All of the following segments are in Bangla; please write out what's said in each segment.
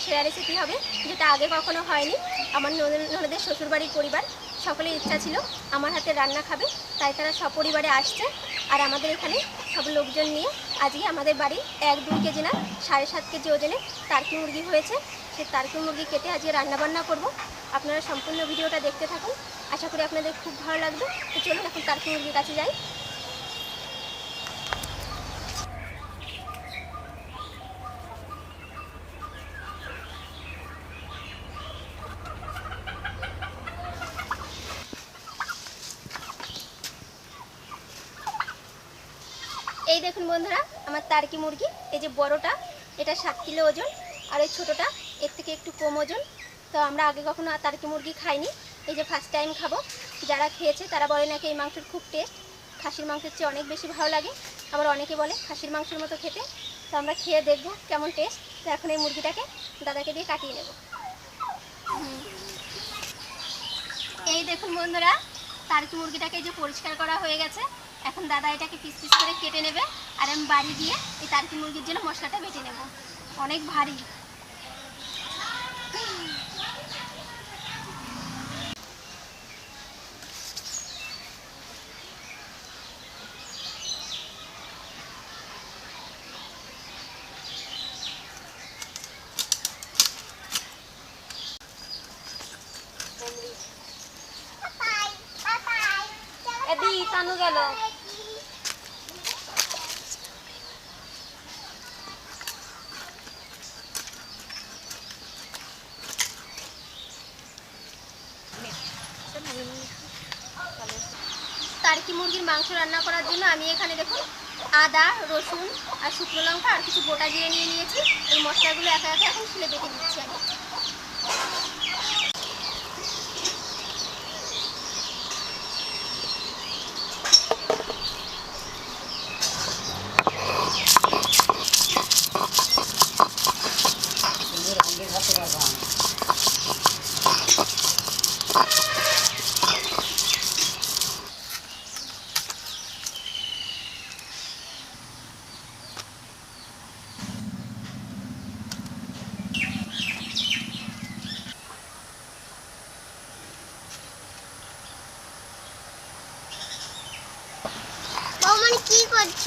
সেরা রেসিপি হবে, যেটা আগে কখনো হয়নি। আমার ননদ- ননদের শ্বশুরবাড়ির পরিবার, সকলের ইচ্ছা ছিল, আমার হাতে রান্না খাবে, তাই তারা সপরিবারে আসছে। আর আমাদের এখানে সব লোকজন নিয়ে আজকে আমাদের বাড়ি এক দুই কেজি না, সাড়ে সাত কেজি ওজনে টার্কি মুরগি হয়েছে। সেই টার্কি মুরগি কেটে আজকে রান্নাবান্না করব। আপনারা সম্পূর্ণ ভিডিওটা দেখতে থাকুন। আশা করি আপনাদের খুব ভালো লাগবে। তো চলুন এখন টার্কি মুরগির কাছে যাই। এই দেখুন বন্ধুরা, আমার টার্কি মুরগি, এই যে বড়টা, এটা সাত কিলো ওজন, আর এই ছোটোটা, এর থেকে একটু কম ওজন। তো আমরা আগে কখনো টার্কি মুরগি খাইনি। এই যে ফার্স্ট টাইম খাব। যারা খেয়েছে, তারা বলে নাকি এই মাংসের খুব টেস্ট খাসির মাংসের চেয়ে অনেক বেশি ভালো লাগে। আবার অনেকে বলে খাসির মাংসের মতো খেতে। তো আমরা খেয়ে দেখব কেমন টেস্ট তো এখন এই মুরগিটাকে দাদাকে দিয়ে কাটিয়ে নেব। এই দেখুন বন্ধুরা টার্কি মুরগিটাকে যে পরিষ্কার করা হয়ে গেছে। এখন দাদা এটাকে পিস পিস করে কেটে নেবে, আর আমি বাড়ি গিয়ে এই তারকি মুরগির জন্য মশলাটা বেটে নেব। অনেক ভারী। তানু গেল মুরগির মাংস রান্না করার জন্য আমি এখানে দেখুন আদা, রসুন আর শুকনো লঙ্কা আর কিছু গোটা জিরে নিয়ে নিয়েছি। এই মশলাগুলো একা একা এখন শিলে বেটে দিচ্ছি আমি। বৌমনি কি করছ?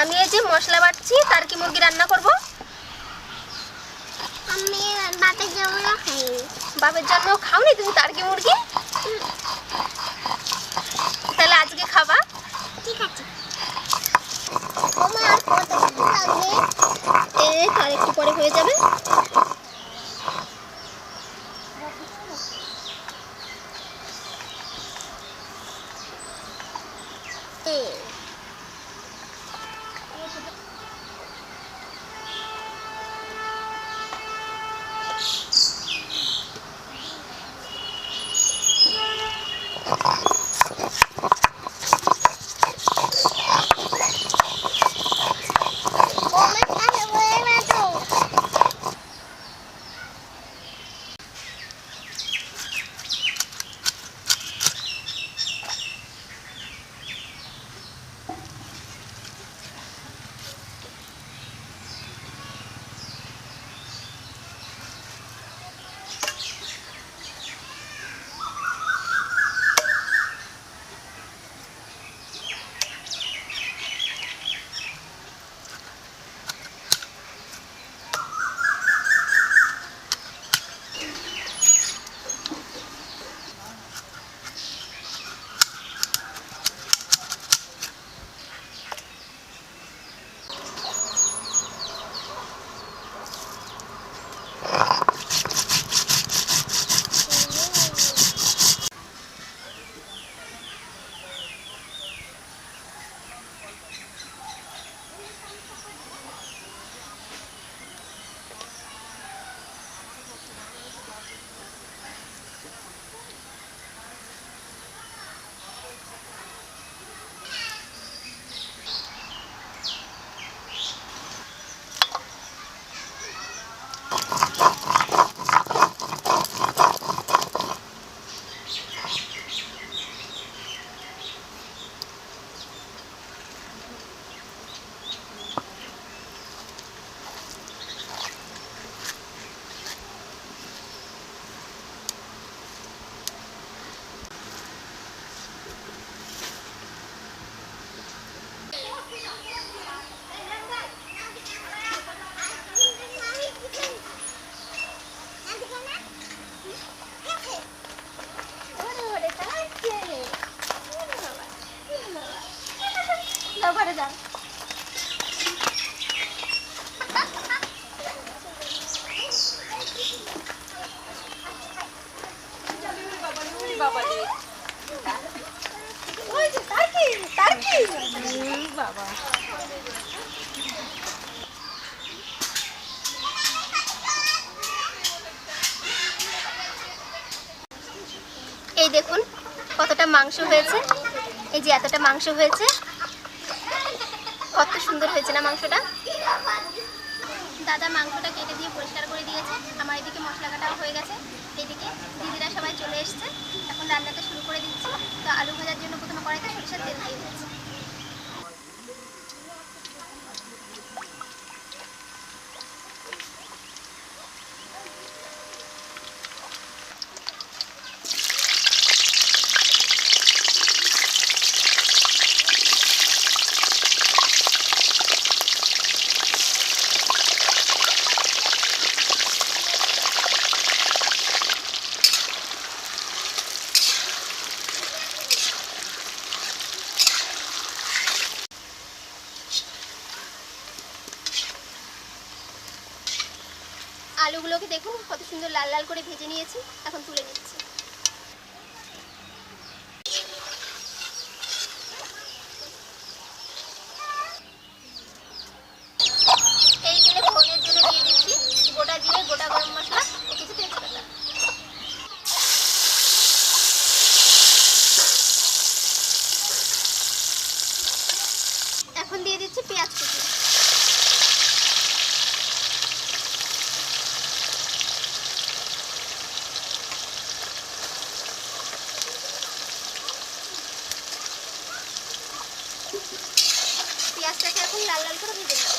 আমি এই যে মশলা বাটছি টার্কি মুরগি রান্না করব? আমি বাপের জন্য খাইনি। বাপের জন্য খাওনি তুমি টার্কি মুরগি? তাহলে আজকে খাবা। ঠিক আছে। লাগবে? এই তো একটু পরে হয়ে যাবে। এই, মাংস হয়েছে। এই যে এতটা মাংস হয়েছে। কত সুন্দর হয়েছে না মাংসটা? দাদা মাংসটা কেটে দিয়ে পরিষ্কার করে দিয়েছে। আমার এদিকে মশলা কাটাও হয়ে গেছে। এদিকে দিদিরা সবাই চলে এসছে। এখন রান্নাটা শুরু করে দিচ্ছি। তো আলু ভাজার জন্য প্রথমে কড়াইতে সরিষার তেল দিয়ে দিয়েছি আলুগুলোকে দেখুন কত সুন্দর লাল লাল করে ভেজে নিয়েছি এখন তুলে নিচ্ছি এই তেলে ফোড়নের জন্য দিয়ে দিচ্ছি গোটা জিরে গোটা গরম মশলা ও কিছু তেজপাতা এখন দিয়ে দিচ্ছি পেঁয়াজ কুচি পেঁয়াজটাকে এখন লাল লাল করে ভেজে নেব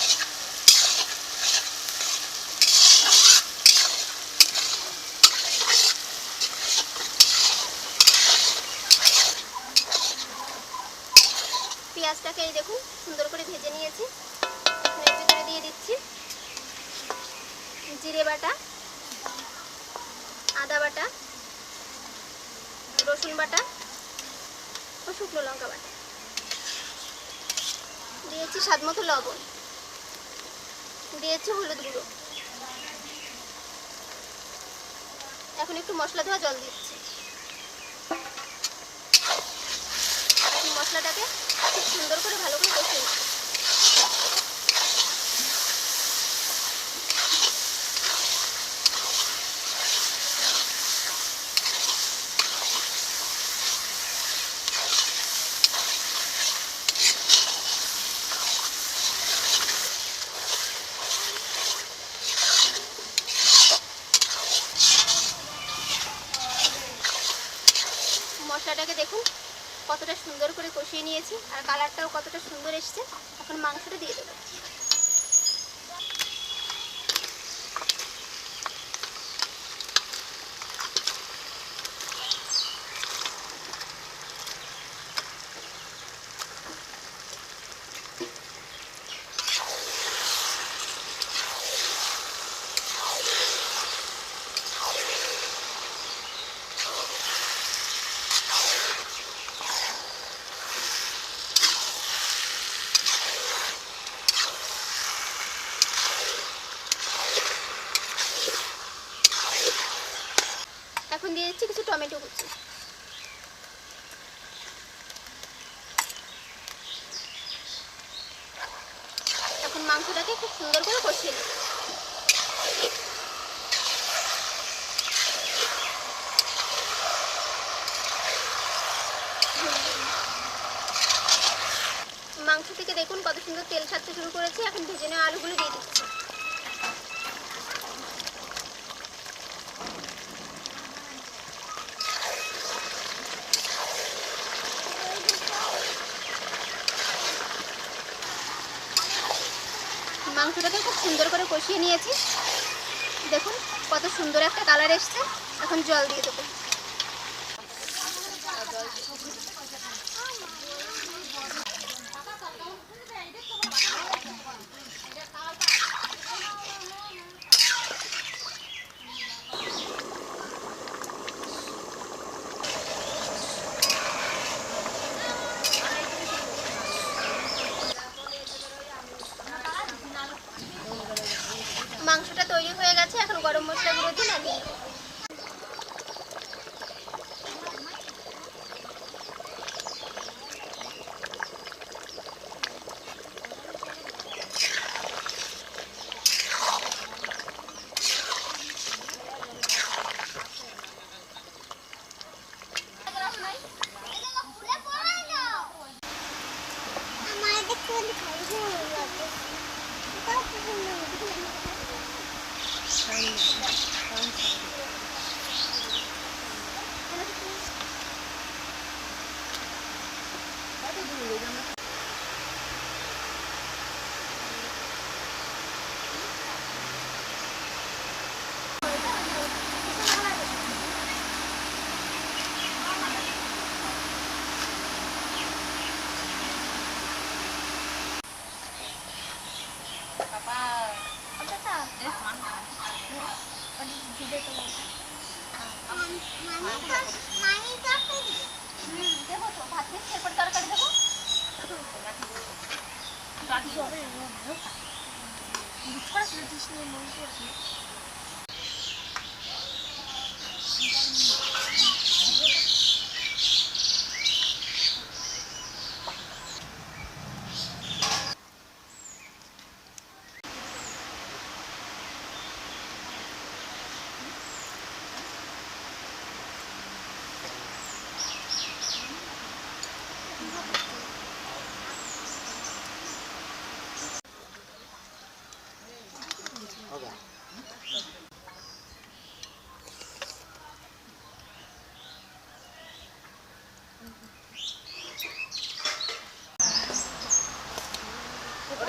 পেঁয়াজটাকে এই দেখুন সুন্দর করে ভেজে নিয়েছি এখন এর ভিতরে দিয়ে দিচ্ছি জিরে বাটা আদা বাটা, রসুন বাটা ও শুকনো লঙ্কা বাটা। দিয়েছি স্বাদ মতো লবণ। দিয়েছি হলুদ গুঁড়ো। এখন একটু মশলা ধোয়া জল দিচ্ছি। মশলাটাকে খুব সুন্দর করে ভালো করে কষিয়ে নিচ্ছি মশলাটাকে দেখুন কতটা সুন্দর করে কষিয়ে নিয়েছি আর কালারটাও কতটা সুন্দর এসছে এখন মাংসটা দিয়ে দেবো এখন দিয়ে দিচ্ছি, কিছু টমেটো কুচি এখন মাংসটাকে খুব সুন্দর করে কষিয়ে নেব। মাংস থেকে দেখুন কত সুন্দর তেল ছাড়তে শুরু করেছে, এখন ভেজে নেওয়া আলুগুলো দিয়ে দিচ্ছি। মাংসটাকে খুব সুন্দর করে কষিয়ে নিয়েছি। দেখুন, কত সুন্দর একটা কালার এসছে। এখন জল দিয়ে দেবো।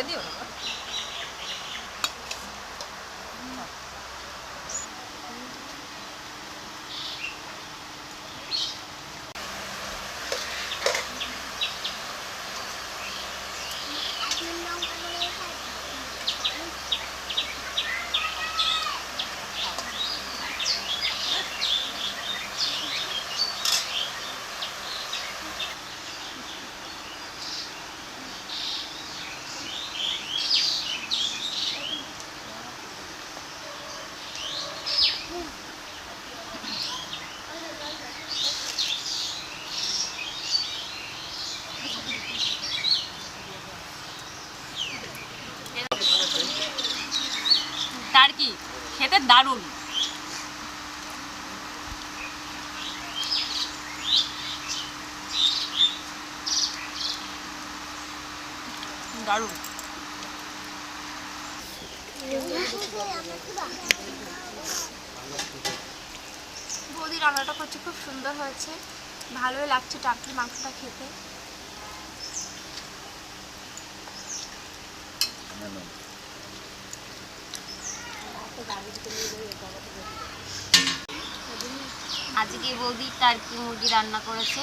六定有。দারুণ। দারুণ। বৌদি রান্নাটা করছে খুব সুন্দর হয়েছে। ভালোই লাগছে টাকলি মাংসটা খেতে। আজকে বৌদি টার্কি মুরগি রান্না করেছে।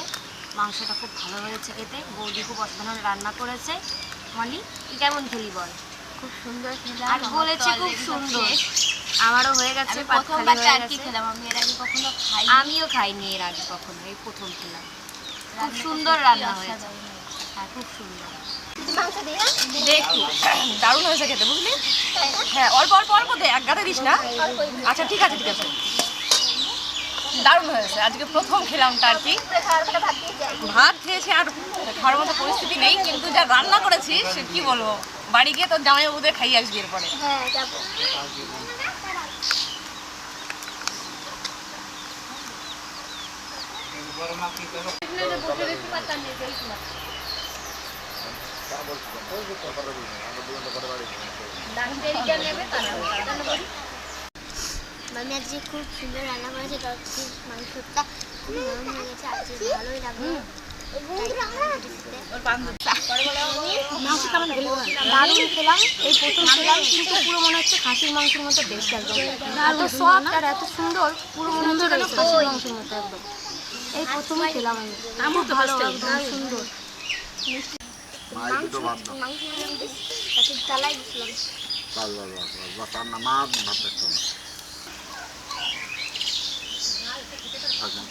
মাংসটা খুব ভালো হয়েছে খেতে। বৌদি খুব অসাধারণ রান্না করেছে। মলি তুই কেমন খেলি বল? খুব সুন্দর আর বলেছে খুব সুন্দর। আমারও হয়ে গেছে প্রথমবার টার্কি খেলাম। আমি এর আগে কখনো খাই আমিও খাইনি এর আগে কখনো এই প্রথম খেলাম। খুব সুন্দর রান্না হয়েছে। হ্যাঁ খুব সুন্দর। দেখি। দারুণ হয়েছে খেতে বুঝলি? হ্যাঁ অল্প অল্প অল্প দে এক গাতে দিস না। আচ্ছা ঠিক আছে ঠিক আছে। দারুণ হয়েছে। আজকে প্রথম খেলাম টার্কি খাওয়ার পরে ভাত ভাত খেয়েছি আর খাওয়ার মতো পরিস্থিতি নেই কিন্তু যা রান্না করেছিস সে কি বলব? বাড়ি গিয়ে তোর জামাই বাবুদের খাইয়ে আসবি এরপরে। হ্যাঁ মামি আজকে খুব সুন্দর রান্না করেছে টর্চি মাংসটা। খুব নরম হয়ে গেছে আজকে ভালোই লাগল দারুণ খেলাম। এই প্রথম খেলাম কিন্তু পুরো মনে হচ্ছে খাসির মাংসের মতো বেশ একদম। এত সফট আর এত সুন্দর পুরো মনে হচ্ছে খাসির মাংসের মতো একদম। এই প্রথমে খেলাম আমি। খুব ভালো সুন্দর। মাইক তো ভাত দাও। মাংস তাতে চালাই দিছিলাম। বাস বাস বাস বাস বাস আর না মা ভাত দেখতো না থাকেন